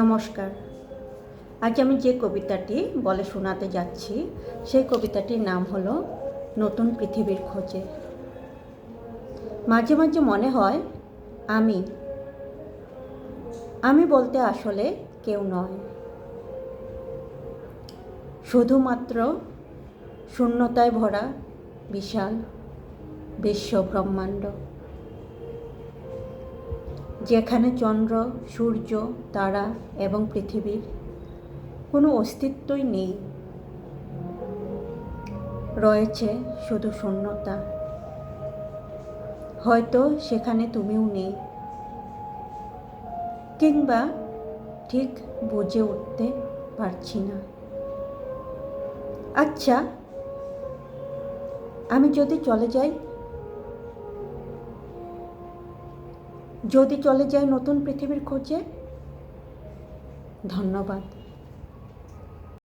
নমস্কার। আজ আমি যে কবিতাটি বলে শোনাতে যাচ্ছি, সেই কবিতাটির নাম হলো নতুন পৃথিবীর খোঁজে। মাঝে মাঝে মনে হয়, আমি আমি বলতে আসলে কেউ নয়। শুধুমাত্র শূন্যতায় ভরা, বিশাল বিশ্ব ব্রহ্মাণ্ড যেখানে চন্দ্র, সূর্য, তারা এবং পৃথিবীর কোনো অস্তিত্বই নেই। রয়েছে শুধু শূন্যতা। হয়তো সেখানে তুমিও নেই। কিংবা ঠিক বুঝে উঠতে পারছি না। আচ্ছা আমি যদি চলে যাই যদি চলে যায় নতুন পৃথিবীর খোঁজে ধন্যবাদ।